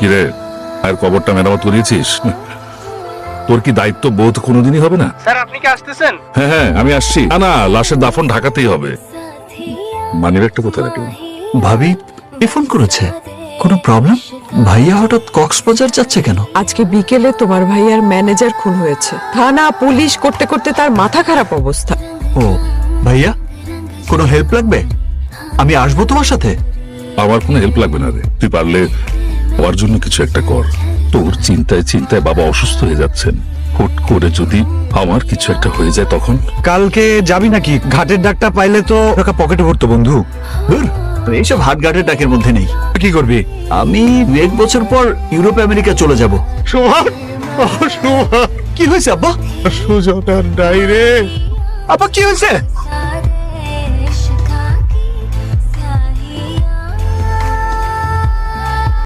কিরে আর কবরটা মেরামত করিয়েছিস? তোর কি দায়িত্ব বোধ কোনোদিনই হবে না? স্যার আপনি কি আসতেছেন? হ্যাঁ হ্যাঁ আমি আসছি। না না লাশের দাফন ঢাকাতেই হবে। মানিব্যাগটা কোথায় রাখলাম ভাবি কে ফোন করেছে। কোনো প্রবলেম? ভাইয়া হঠাৎ কক্সবাজার যাচ্ছে কেন? আজকে বিকেলে তোমার ভাইয়ার ম্যানেজার খুন হয়েছে। থানা পুলিশ করতে করতে তার মাথা খারাপ অবস্থা। ও ভাইয়া কোনো হেল্প লাগবে? আমি আসব তোমার সাথে? আমার কোনো হেল্প লাগবে না রে। তুই পারলে আমার জন্য কিছু একটা কর। তোর চিন্তায় চিন্তায় বাবা অসুস্থ হয়ে যাচ্ছেন। হুট করে যদি আমার কিছু একটা হয়ে যায় তখন? কালকে যাবি নাকি? ঘাটের ডাকটা পাইলে তো টাকা পকেটে ভরতো বন্ধু। ধুর, এইসব হাট ঘাটের ডাকের মধ্যে নেই। কি করবি? আমি দু এক বছর পর ইউরোপ আমেরিকা চলে যাব। সোহান ও সোহান। কি হয়েছে আব্বা? সুজনার নাই রে। আব্বা কি হয়েছে?